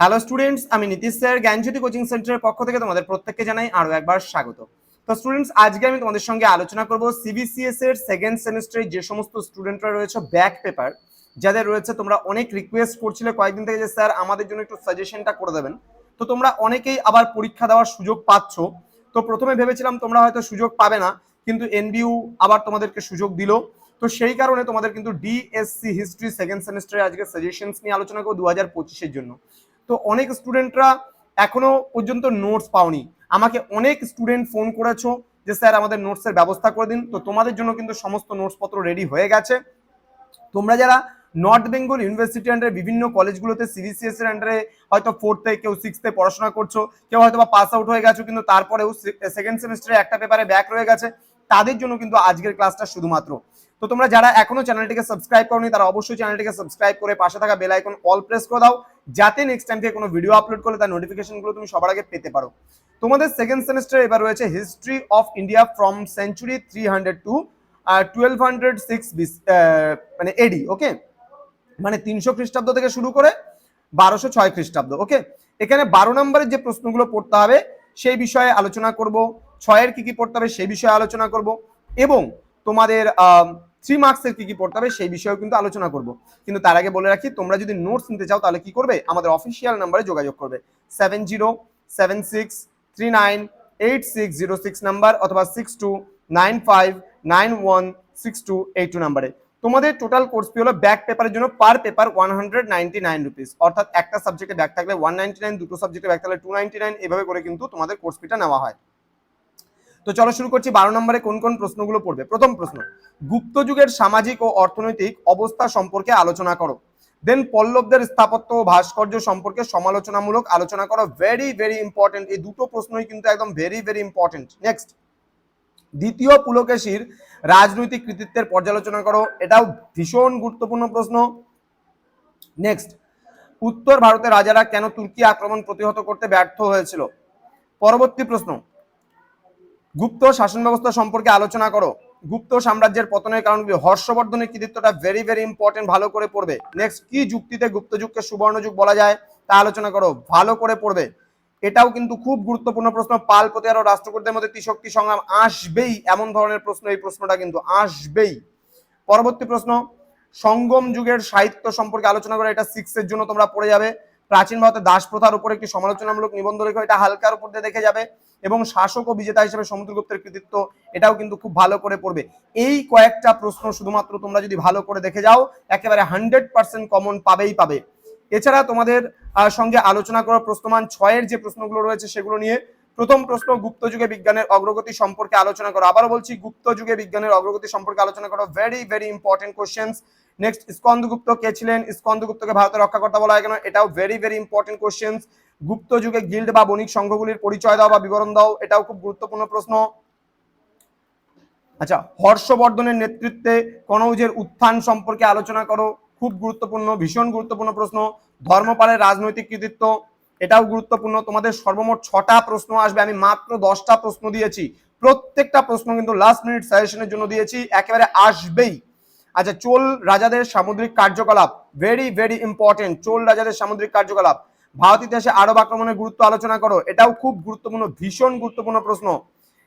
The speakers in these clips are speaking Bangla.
হ্যালো স্টুডেন্টস আমি নীতিশ স্যার, জ্ঞানজ্যোতি কোচিং সেন্টারের পক্ষ থেকে তোমাদের প্রত্যেককে জানাই আরও একবার স্বাগত। তো স্টুডেন্টস আজকে আমি তোমাদের সঙ্গে আলোচনা করব সিবিসিএস এর সেকেন্ড সেমিস্টারে যে সমস্ত স্টুডেন্টরা রয়েছে ব্যাক পেপার যাদের রয়েছে তোমরা অনেক রিকোয়েস্ট করছিলে কয়েকদিন থেকে যে স্যার আমাদের জন্য একটু সাজেশনটা করে দেবেন। তো তোমরা অনেকেই আবার পরীক্ষা দেওয়ার সুযোগ পাচ্ছ। তো প্রথমে ভেবেছিলাম তোমরা হয়তো সুযোগ পাবে না, কিন্তু এনবিইউ আবার তোমাদেরকে সুযোগ দিল। তো সেই কারণে তোমাদের কিন্তু ডিএসসি হিস্ট্রি সেকেন্ড সেমিস্টারে আজকে সাজেশনস নিয়ে আলোচনা করব দু হাজার পঁচিশের জন্য। তো অনেক স্টুডেন্টরা এখনও পর্যন্ত নোটস পাওনি। আমাকে অনেক স্টুডেন্ট ফোন করেছ যে, স্যার, আমাদের নোটসের ব্যবস্থা করে দিন। তো তোমাদের জন্য কিন্তু সমস্ত নোটস পত্র রেডি হয়ে গেছে। তোমরা যারা নর্থ বেঙ্গল ইউনিভার্সিটি আন্ডারে বিভিন্ন কলেজগুলোতে সিবিসিএস এর আন্ডারে হয়তো ফোর্থে কেউ সিক্সথে পড়াশোনা করছ, কেউ হয়তো বা পাস আউট হয়ে গেছো, কিন্তু তারপরেও সেকেন্ড সেমিস্টারে একটা পেপারে ব্যাক রয়ে গেছে। তাদের জন্য কিন্তু আজকের ক্লাসটা শুধুমাত্র। তো তোমরা যারা এখনও চ্যানেলটিকে সাবস্ক্রাইব করনি, তারা অবশ্যই চ্যানেলটিকে সাবস্ক্রাইব করে পাশে থাকা বেল আইকন অল প্রেস করে দাও। যাতে নেক্সট টাইম থেকে কোনো ভিডিও আপলোড করলে তার নোটিফিকেশনগুলো তুমি সবার আগে পেতে পারো। তোমাদের সেকেন্ড সেমিস্টার এবার রয়েছে history of India from century three hundred to twelve hundred six মানে এডি ওকে মানে তিনশো খ্রিস্টাব্দ থেকে শুরু করে বারোশো ছয় খ্রিস্টাব্দ ওকে এখানে বারো নম্বরের যে প্রশ্নগুলো পড়তে হবে, সেই বিষয়ে আলোচনা করব। ছয়ের কি কি পড়তে হবে, সেই বিষয়ে আলোচনা করব। এবং তোমাদের থ্রি মার্কসের কি কি পড়তে হবে সেই বিষয়েও কিন্তু আলোচনা করব। কিন্তু তার আগে বলে রাখি, তোমরা যদি নোটস নিতে চাও তাহলে কি করবে? আমাদের অফিসিয়াল নাম্বারে যোগাযোগ করবে। Seven zero seven six three nine eight six zero six number অথবা six two nine five nine one six two eight two নাম্বারে তোমাদের টোটাল কোর্স ফি হলো ব্যাক পেপারের জন্য per paper one hundred ninety nine rupees অর্থাৎ একটা সাবজেক্টে ব্যাক থাকলে ওয়ান নাইনটি নাইন দুটো সাবজেক্টে ব্যাক থাকলে টু নাইনটি নাইন এভাবে করে কিন্তু তোমাদের কোর্স ফিটা নেওয়া হয়। তো চলো শুরু করছি, বারো নম্বরে কোন কোন প্রশ্নগুলো পড়বে? প্রথম প্রশ্ন, গুপ্ত যুগের সামাজিক ও অর্থনৈতিক অবস্থা সম্পর্কে আলোচনা করো। দেন পল্লবদের স্থাপত্য ও ভাস্কর্য সম্পর্কে সমালোচনামূলক আলোচনা করো। ভেরি ভেরি ইম্পর্টেন্ট এই দুটো প্রশ্নই কিন্তু একদম ভেরি ভেরি ইম্পর্টেন্ট নেক্সট দ্বিতীয় পুলকেশীর রাজনৈতিক কৃতিত্বের পর্যালোচনা করো। এটাও ভীষণ গুরুত্বপূর্ণ প্রশ্ন। নেক্সট উত্তর ভারতের রাজারা কেন তুর্কি আক্রমণ প্রতিহত করতে ব্যর্থ হয়েছিল? পরবর্তী প্রশ্ন গুপ্ত শাসন ব্যবস্থা সম্পর্কে আলোচনা করো। গুপ্ত সাম্রাজ্যের পতনের কারণগুলি হর্ষবর্ধনের কৃতিত্বটা ভেরি ভেরি ইম্পর্টেন্ট ভালো করে পড়বে। নেক্সট কি যুক্তিতে গুপ্ত যুগকে সুবর্ণ যুগ বলা যায় তা আলোচনা করো, ভালো করে পড়বে। এটাও কিন্তু খুব গুরুত্বপূর্ণ প্রশ্ন। পাল প্রতিহার ও রাষ্ট্রকূটদের মধ্যে ত্রিশক্তি সংগ্রাম আসবেই এমন ধরনের প্রশ্ন, এই প্রশ্নটা কিন্তু আসবেই। পরবর্তী প্রশ্ন, সঙ্গম যুগের সাহিত্য সম্পর্কে আলোচনা করে, এটা সিক্সের জন্য তোমরা পড়ে যাবে। প্রাচীন ভারতের দাস প্রথার উপর একটি সমালোচনামূলক নিবন্ধ লেখো এটা হালকার উপর দিয়ে দেখে যাবে এবং শাসক ও বিজেতা হিসেবে সমুদ্রগুপ্তের কৃতিত্ব এটাও কিন্তু খুব ভালো করে পড়বে। এই কয়েকটা প্রশ্ন শুধুমাত্র তোমরা যদি ভালো করে দেখে যাও, একেবারে হান্ড্রেড পার্সেন্ট কমন পাবেই পাবে। এছাড়া তোমাদের সঙ্গে আলোচনা করার প্রশ্নমান ছয়ের যে প্রশ্নগুলো রয়েছে সেগুলো নিয়ে প্রথম প্রশ্ন গুপ্ত যুগে বিজ্ঞানের অগ্রগতি সম্পর্কে আলোচনা করো। আবারও বলছি, গুপ্ত যুগে বিজ্ঞানের অগ্রগতি সম্পর্কে আলোচনা করো। Very very important questions next Skandagupta কে ছিলেন? স্কন্দগুপ্তকে ভারতের রক্ষাকর্তা বলা হয় কেন? এটাও very very important questions Gupta যুগে গিল্ড বা বণিক সংঘগুলির পরিচয় দাও বা বিবরণ দাও, এটাও খুব গুরুত্বপূর্ণ প্রশ্ন। আচ্ছা হর্ষবর্ধনের নেতৃত্বে কনৌজের উত্থান সম্পর্কে আলোচনা করো। খুব গুরুত্বপূর্ণ, ভীষণ গুরুত্বপূর্ণ প্রশ্ন। ধর্মপালের রাজনৈতিক কৃতিত্ব, এটাও গুরুত্বপূর্ণ। তোমাদের সর্বমোট ছটা প্রশ্ন আসবে, আমি মাত্র দশটা প্রশ্ন দিয়েছি। প্রত্যেকটা প্রশ্ন কিন্তু লাস্ট মিনিট সাজেশনের জন্য দিয়েছি, একেবারে আসবেই। আচ্ছা চোল রাজাদের সামুদ্রিক কার্যকলাপ ভেরি ভেরি ইম্পর্টেন্ট চোল রাজাদের সামুদ্রিক কার্যকলাপ। ভারত ইতিহাসে আরব আক্রমণের গুরুত্ব আলোচনা করো, এটাও খুব গুরুত্বপূর্ণ, ভীষণ গুরুত্বপূর্ণ প্রশ্ন।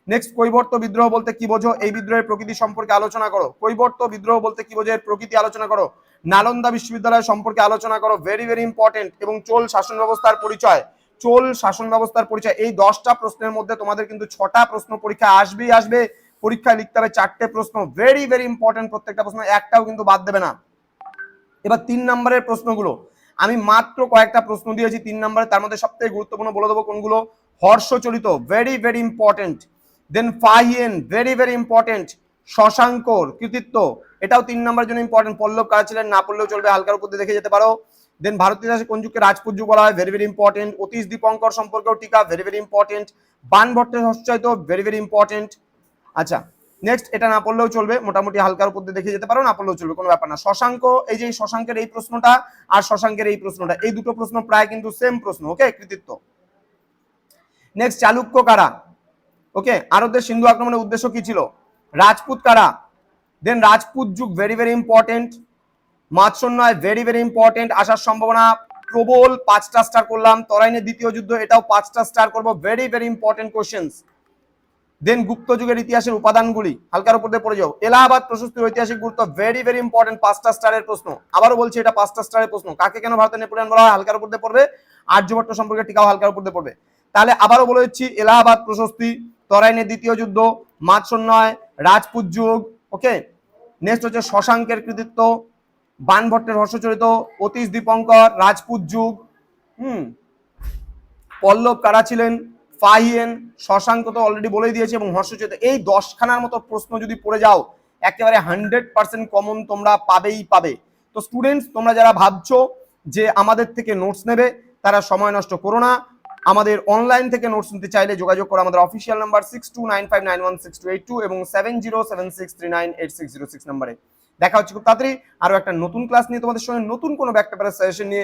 নেক্সট কৈবর্ত বিদ্রোহ বলতে কি বোঝো? এই বিদ্রোহের প্রকৃতি সম্পর্কে আলোচনা করো। কৈবর্ত বিদ্রোহ বলতে কি বোঝো? এর প্রকৃতি আলোচনা করো। নালন্দা বিশ্ববিদ্যালয় সম্পর্কে আলোচনা করো ভেরি ভেরি ইম্পর্টেন্ট এবং চোল শাসন ব্যবস্থার পরিচয়। চোল শাসন ব্যবস্থার পরিচয়, এই দশটা প্রশ্নের মধ্যে তোমাদের কিন্তু ছটা প্রশ্ন পরীক্ষা আসবেই, আসবে। পরীক্ষায় লিখতে হবে চারটে প্রশ্ন। ভেরি ভেরি ইম্পর্টেন্ট প্রত্যেকটা প্রশ্ন, একটাও কিন্তু বাদ দেবে না। এবার তিন নম্বরের প্রশ্নগুলো। আমি মাত্র কয়েকটা প্রশ্ন দিয়েছি তিন নম্বরে, তার মধ্যে সবথেকে গুরুত্বপূর্ণ বলে দেবো কোনগুলো? Harshacharita very very important then Fahien very very important শশাঙ্কর, কৃতিত্ব, এটাও তিন নম্বরের জন্য ইম্পর্টেন্ট পল্লব কারা ছিলেন? না পড়লেও চলবে, হালকার উপর দেখে যেতে পারো। দেন ভারতীয় কোন যুগকে রাজপুত যুগ বলা হয়? Very very important Atish Dipankar সম্পর্কেও টিকা ভেরি ভেরি ইম্পর্টেন্ট বান ভট্টের হস্তায়িত ভেরি ভেরি ইম্পর্টেন্ট আচ্ছা নেক্সট এটা না পড়লেও চলবে, মোটামুটি হালকার উপর দিয়ে দেখে যেতে পারো, না পড়লেও চলবে, কোনো ব্যাপার না। শশাঙ্ক, এই যে শশাঙ্কের এই প্রশ্নটা আর শশাঙ্কের এই প্রশ্নটা, এই দুটো প্রশ্ন প্রায় কিন্তু সেম প্রশ্ন ওকে কৃতিত্ব? নেক্সট চালুক্য কারা? ওকে আরবদের সিন্ধু আক্রমণের উদ্দেশ্য কি ছিল? রাজপুত কারা? দেন রাজপুত যুগ ভেরি ভেরি ইম্পর্টেন্ট মাৎসন্যয় ভেরি ভেরি ইম্পর্টেন্ট আসার সম্ভাবনা প্রবল, পাঁচটা স্টার করলাম, তরাইনের দ্বিতীয় যুদ্ধ, এটাও পাঁচটা স্টার করব very very important questions then Gupta যুগের ইতিহাসের উপাদানগুলি হালকার উপর দিয়ে পড়ে যাও। এলাহাবাদ প্রশস্তির ঐতিহাসিক গুরুত্ব ভেরি ভেরি ইম্পর্টেন্ট পাঁচটা স্টারের প্রশ্ন। আবারও বলছি, এটা পাঁচটা স্টারের প্রশ্ন। কাকে কেন ভারতের নেপোলিয়ন বলা হয়? হালকার উপর দিয়ে পড়বে। আর্যভট্ট সম্পর্কে টিকাও হালকার উপর দিয়ে পড়বে। তাহলে আবারও বলে দিচ্ছি, এলাহাবাদ প্রশস্তি তরাইনের দ্বিতীয় যুদ্ধ মাৎসন্যয় রাজপুত যুগ ওকে নেক্সট হচ্ছে শশাঙ্কের কৃতিত্ব, বানভট্টের হর্ষচরিত, অতীশ দীপঙ্কর, রাজপুত যুগ, হুম? পল্লব কারা ছিলেন? ফাহিয়েন, শশাঙ্ক তো অলরেডি বলেই দিয়েছে এবং হর্ষচরিত। এই দশখানার মতো প্রশ্ন যদি পড়ে যাও, একেবারে হান্ড্রেড পার্সেন্ট কমন তোমরা পাবেই পাবে। তো স্টুডেন্টস তোমরা যারা ভাবছ যে আমাদের থেকে নোটস নেবে, তারা সময় নষ্ট করো না। আমাদের অনলাইন থেকে নোটস নিতে চাইলে যোগাযোগ করো আমাদের official number six two nine five nine one six two eight two এবং seven zero seven six three nine eight six zero six নাম্বারে দেখা হচ্ছে খুব তাড়াতাড়ি। আরও একটা নতুন ক্লাস নিয়ে তোমাদের সঙ্গে নতুন কোনো ব্যাক পেপারের সাজেশন নিয়ে